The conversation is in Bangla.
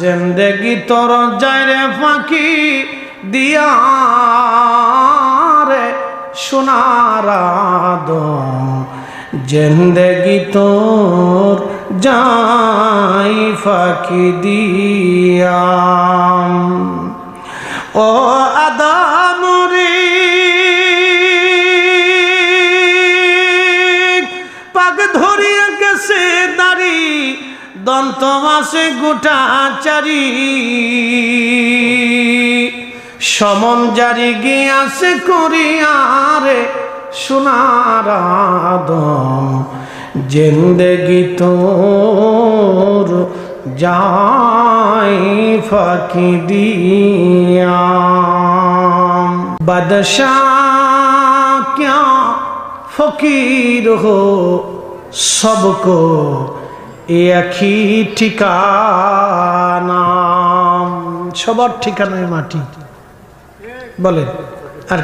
জিন্দগি তোর যাইরে ফাঁকি দিয়া রে সোনার জিন্দগি তোর যাই ফাঁকি দিয়া। ও আদামরি দন্ত মাসে গোটা চারি সমন জারি গিয়াছে করিয়ারে সোনার আদম। জিন্দগি তোর যাই ফাঁকি দিয়া। বাদশাহ क्या ফকির হো সবকো এক হি ঠিকানা সবার ঠিকানায় মাটি বলে আর?